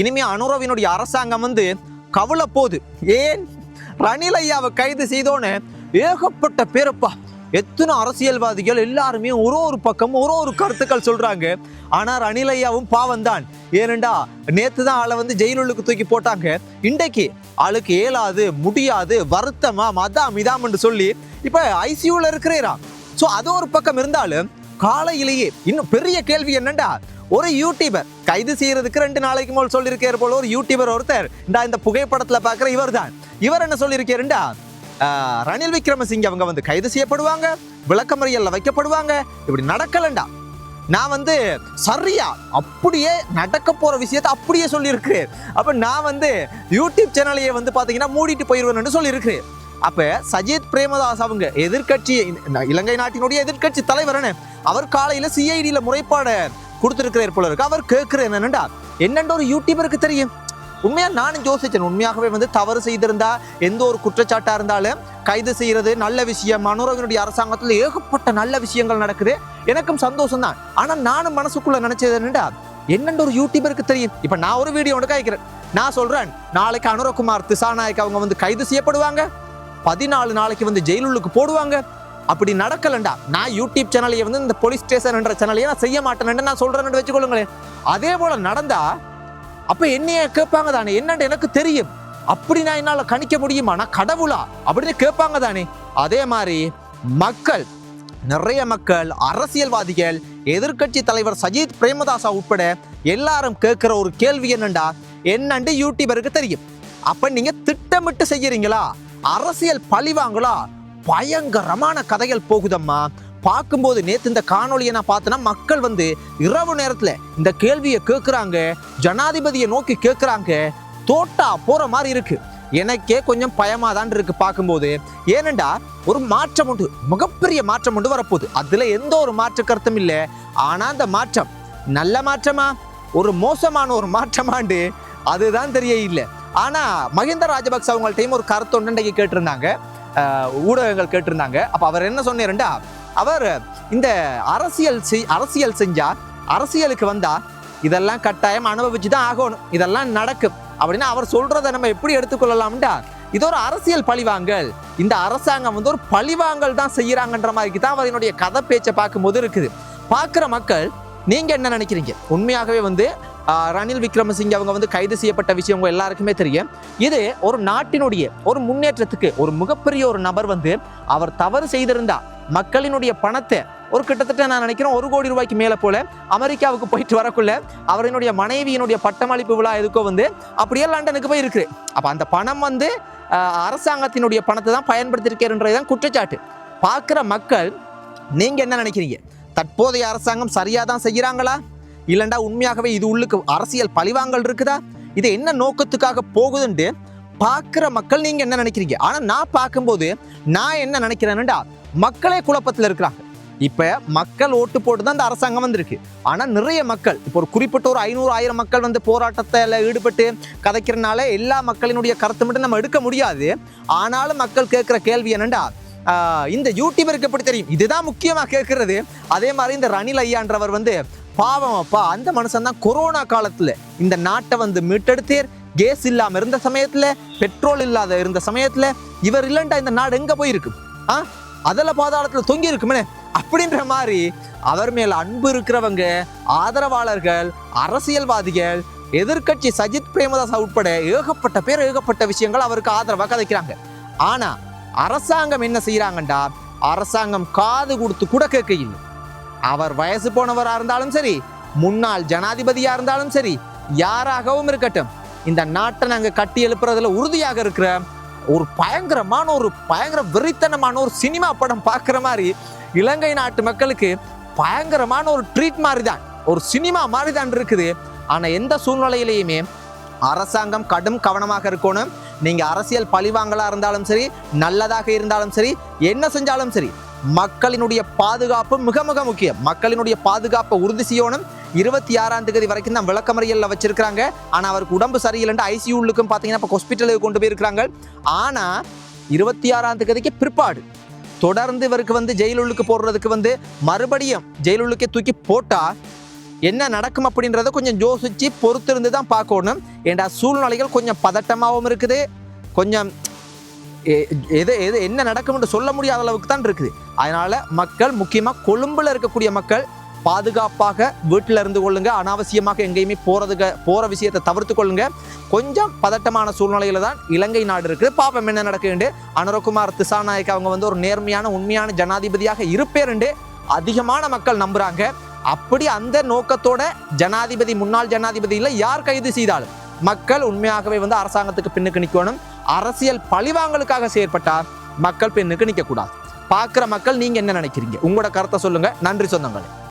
இனிமே அனுரவினுடைய அரசாங்கம் வந்து கவலை போகுது ஏன்? ரணில் ஐயாவை கைது செய்தோன்னு ஏகப்பட்ட பேரப்பா. எத்தனை அரசியல்வாதிகள் எல்லாருமே ஒரு ஒரு பக்கம் ஒரு ஒரு கருத்துக்கள் சொல்றாங்க. ஆனா ரணில் ஐயாவும் பாவம் தான். ஏனண்டா நேத்து தான் ஆளை வந்து ஜெயிலுக்கு தூக்கி போட்டாங்க. இன்றைக்கு ஆளுக்கு ஏலாது முடியாது வருத்தமா மதாம் என்று சொல்லி இப்ப ஐசியூல இருக்கிறேரா. ஸோ அது ஒரு பக்கம் இருந்தாலும் காலையிலேயே இன்னும் பெரிய கேள்வி என்னண்டா? ஒரு யூடியூபர் கைது செய்யறதுக்கு ரெண்டு நாளைக்கு மேல் சொல்லியிருக்காரு போல ஒரு யூடியூபர் ஒருத்தர். இந்த இந்த புகைப்படத்தில் பார்க்குற இவர் தான் இவர் என்ன சொல்லியிருக்காருண்டா? ரணில் விக்ரமசிங்க அவங்க வந்து கைது செய்யப்படுவாங்க விளக்கமறியலில் வைக்கப்படுவாங்க. இப்படி நடக்கலண்டா. நான் வந்து சரியா அப்படியே நடக்க போற விஷயத்தை அப்படியே சொல்லியிருக்கிறேன். அப்ப நான் வந்து யூடியூப் சேனலையே வந்து பாத்தீங்கன்னா மூடிட்டு போயிருவேன்னு சொல்லியிருக்கிறேன். அப்ப சஜித் பிரேமதாஸ் அவங்க எதிர்கட்சி இலங்கை நாட்டினுடைய எதிர்க்கட்சி தலைவரனு அவர் காலையில சிஐடியில முறைப்பாட கொடுத்துருக்கிறார் போல இருக்கு. அவர் கேட்கிற என்னன்னா என்னென்ற ஒரு யூடியூபருக்கு தெரியும். உண்மையா நானும் யோசிச்சேன். உண்மையாகவே வந்து தவறு செய்திருந்தா எந்த ஒரு குற்றச்சாட்டா இருந்தாலும் கைது செய்யறது நல்ல விஷயம். மனோரவனுடைய அரசாங்கத்துல ஏகப்பட்ட நல்ல விஷயங்கள் நடக்குது. எனக்கும் சந்தோஷம் தான் ஆனா நானும் மனசுக்குள்ள நினைச்சது என்னடா என்னென்ற ஒரு யூடியூபருக்கு தெரியும். இப்ப நான் ஒரு வீடியோ ஒன்று காய்க்கிறேன் நான் சொல்றேன் நாளைக்கு அனுரகுமார் திசாநாயக் அவங்க வந்து கைது செய்யப்படுவாங்க. பதினாலு நாளைக்கு வந்து ஜெயிலுக்கு போடுவாங்க. அப்படி நடக்கலண்டா. நான் யூடியூப் சேனலையே வந்து இந்த போலீஸ் ஸ்டேஷன்ன்ற சேனலையே நான் செய்ய மாட்டேன்னு நான் சொல்கிறேன்னு வச்சுக்கொள்ளுங்களேன். அதே போல நடந்தா அப்ப என்னைய கேட்பாங்க தானே என்னன்னு எனக்கு தெரியும். அப்படி நான் என்னால கணிக்க முடியுமா? நான் கடவுளா? அப்படின்னு கேட்பாங்க தானே அதே மாதிரி மக்கள் நிறைய மக்கள் அரசியல்வாதிகள் எதிர்க்கட்சி தலைவர் சஜித் பிரேமதாசா உட்பட எல்லாரும் கேட்குற ஒரு கேள்வி என்னண்டா? என்னண்டு யூடியூபருக்கு தெரியும். அப்ப நீங்க திட்டமிட்டு செய்யறீங்களா? அரசியல் பழிவாங்களா பயங்கரமான கதைகள் போகுதம்மா. பார்க்கும்போது நேற்று இந்த காணொளியை நான் பார்த்தேன்னா மக்கள் வந்து இரவு நேரத்தில் இந்த கேள்வியை கேட்குறாங்க ஜனாதிபதியை நோக்கி கேட்குறாங்க தோட்டா போகிற மாதிரி இருக்கு. எனக்கே கொஞ்சம் பயமாக தான் இருக்குது பார்க்கும்போது. ஏனெண்டா ஒரு மாற்றம் உண்டு மிகப்பெரிய மாற்றம் உண்டு வரப்போகுது. அதில் எந்த ஒரு மாற்று கருத்தும் இல்லை. ஆனால் அந்த மாற்றம் நல்ல மாற்றமா? ஒரு மோசமான ஒரு மாற்றமாண்டு அதுதான் தெரிய இல்லை. ஆனால் மஹிந்த ராஜபக்ச அவங்கள்ட்டையும் ஒரு கருத்து ஒன்றைக்கு கேட்டிருந்தாங்க. ஊடகங்கள் கேட்டிருந்தாங்க. அப்போ அவர் என்ன சொன்னாருண்டா? அவர் இந்த அரசியல் செய் அரசியல் செஞ்சா அரசியலுக்கு வந்தா இதெல்லாம் கட்டாயம் அனுபவிச்சு தான் ஆகணும். இதெல்லாம் நடக்கும் அப்படின்னா அவர் சொல்றதை நம்ம எப்படி எடுத்துக்கொள்ளலாம்டா? இது ஒரு அரசியல் பழிவாங்கல். இந்த அரசாங்கம் வந்து ஒரு பழிவாங்கல் தான் செய்யறாங்கன்ற மாதிரி தான் அவரினுடைய கதை பேச்சை பார்க்கும்போது இருக்குது. பார்க்குற மக்கள் நீங்க என்ன நினைக்கிறீங்க? உண்மையாகவே வந்து ரணில் விக்ரமசிங்க அவங்க வந்து கைது செய்யப்பட்ட விஷயம் உங்க எல்லாருக்குமே தெரியும். இது ஒரு நாட்டினுடைய ஒரு முன்னேற்றத்துக்கு ஒரு மிகப்பெரிய ஒரு நபர் வந்து அவர் தவறு செய்திருந்தா மக்களினுடைய பணத்தை ஒரு கிட்டத்தட்ட நான் நினைக்கிறேன் ஒரு கோடி ரூபாய்க்கு மேலே போல அமெரிக்காவுக்கு போயிட்டு வரக்குள்ள அவரினுடைய மனைவியினுடைய பட்டமளிப்பு விழா எதுக்கோ வந்து அப்படியே லண்டனுக்கு போய் இருக்கு அப்போ அந்த பணம் வந்து அரசாங்கத்தினுடைய பணத்தை தான் பயன்படுத்தியிருக்கிறன்றதுதான் குற்றச்சாட்டு. பார்க்குற மக்கள் நீங்கள் என்ன நினைக்கிறீங்க? தற்போதைய அரசாங்கம் சரியாக தான் செய்கிறாங்களா? இல்லைண்டா உண்மையாகவே இது உள்ளுக்கு அரசியல் பழிவாங்கல் இருக்குதா? இது என்ன நோக்கத்துக்காக போகுதுன்ட்டு பார்க்குற மக்கள் நீங்க என்ன நினைக்கிறீங்க? ஆனா நான் பார்க்கும்போது நான் என்ன நினைக்கிறேன்டா மக்களே குழப்பத்தில் இருக்கிறாங்க. இப்ப மக்கள் ஓட்டு போட்டு தான் இந்த அரசாங்கம் வந்திருக்கு. ஆனா நிறைய மக்கள் இப்போ ஒரு குறிப்பிட்ட ஒரு ஐநூறு ஆயிரம் மக்கள் வந்து போராட்டத்தில் ஈடுபட்டு கதைக்கிறனால எல்லா மக்களினுடைய கருத்து மட்டும் நம்ம எடுக்க முடியாது. ஆனாலும் மக்கள் கேட்குற கேள்வி என்னண்டா இந்த யூடியூபருக்கு எப்படி தெரியும்? இதுதான் முக்கியமாக கேட்கறது. அதே மாதிரி இந்த ரணில் ஐயான்றவர் வந்து பாவம் அப்பா. அந்த மனுஷன் தான் கொரோனா காலத்துல இந்த நாட்டை வந்து மீட்டெடுத்தேர். கேஸ் இல்லாமல் இருந்த சமயத்துல பெட்ரோல் இல்லாத இருந்த சமயத்தில் இவர் இல்லைண்டா இந்த நாடு எங்க போயிருக்கு? ஆ? அதில் பாதாளத்தில் தொங்கி இருக்குமே அப்படின்ற மாதிரி அவர் மேல அன்பு இருக்கிறவங்க ஆதரவாளர்கள் அரசியல்வாதிகள் எதிர்க்கட்சி சஜித் பிரேமதாஸ் உட்பட ஏகப்பட்ட பேர் ஏகப்பட்ட விஷயங்கள் அவருக்கு ஆதரவாக கதைக்கிறாங்க. ஆனா அரசாங்கம் என்ன செய்கிறாங்கண்டா அரசாங்கம் காது கொடுத்து கூட கேட்க இல்லை அவர் வயசு போனவராக இருந்தாலும் சரி முன்னாள் ஜனாதிபதியாக இருந்தாலும் சரி யாராகவும் இருக்கட்டும். இந்த நாட்டை நாங்கள் கட்டி எழுப்புறதுல உறுதியாக இருக்கிற ஒரு பயங்கரமான ஒரு பயங்கர வெறித்தனமான ஒரு சினிமா படம் பார்க்குற மாதிரி இலங்கை நாட்டு மக்களுக்கு பயங்கரமான ஒரு ட்ரீட் மாதிரி தான் ஒரு சினிமா மாதிரி தான் இருக்குது. ஆனால் எந்த சூழ்நிலையிலையுமே அரசாங்கம் கடும் கவனமாக இருக்கணும். நீங்கள் அரசியல் பழிவாங்கலாக இருந்தாலும் சரி நல்லதாக இருந்தாலும் சரி என்ன செஞ்சாலும் சரி மக்களினுடைய பாதுகாப்பு மிக மிக முக்கியம். மக்களினுடைய பாதுகாப்பை உறுதி செய்யணும். இருபத்தி ஆறாம் தேதி வரைக்கும் தான் விளக்கமறியலில் வச்சிருக்கிறாங்க. ஆனால் அவருக்கு உடம்பு சரியில்லைன்னு ஐசியூலுக்கும் பார்த்தீங்கன்னா இப்போ ஹாஸ்பிட்டலுக்கு கொண்டு போயிருக்கிறாங்க. ஆனால் இருபத்தி ஆறாம் தேதிக்கு பிற்பாடு தொடர்ந்து இவருக்கு வந்து ஜெயிலுக்கு போடுறதுக்கு வந்து மறுபடியும் ஜெயிலுக்கே தூக்கி போட்டால் என்ன நடக்கும் அப்படின்றத கொஞ்சம் யோசிச்சு பொறுத்திருந்து தான் பார்க்கணும். ஏண்டா சூழ்நிலைகள் கொஞ்சம் பதட்டமாகவும் இருக்குது. கொஞ்சம் எது எது என்ன நடக்கும்னு சொல்ல முடியாத அளவுக்கு தான் இருக்குது. அதனால மக்கள் முக்கியமாக கொழும்புல இருக்கக்கூடிய மக்கள் பாதுகாப்பாக வீட்டில் இருந்து கொள்ளுங்க. அனாவசியமாக எங்கேயுமே போகிறதுக்கு போகிற விஷயத்தை தவிர்த்து கொள்ளுங்க. கொஞ்சம் பதட்டமான சூழ்நிலையில தான் இலங்கை நாடு இருக்குது. பாப்பம் என்ன நடக்குண்டு அனுரகுமார் திசாநாயக் அவங்க வந்து ஒரு நேர்மையான உண்மையான ஜனாதிபதியாக இருப்பேருண்டு அதிகமான மக்கள் நம்புகிறாங்க அப்படி அந்த நோக்கத்தோட ஜனாதிபதி முன்னாள் ஜனாதிபதியில் யார் கைது செய்தாலும் மக்கள் உண்மையாகவே வந்து அரசாங்கத்துக்கு பின்னுக்கு நிற்கணும் அரசியல் பழிவாங்கலுக்காக செயற்பட்டால் மக்கள் பெண்ணுக்கு நிற்கக்கூடாது பார்க்குற மக்கள் நீங்க என்ன நினைக்கிறீங்க? உங்களோட கருத்தை சொல்லுங்க. நன்றி சொந்தங்களே.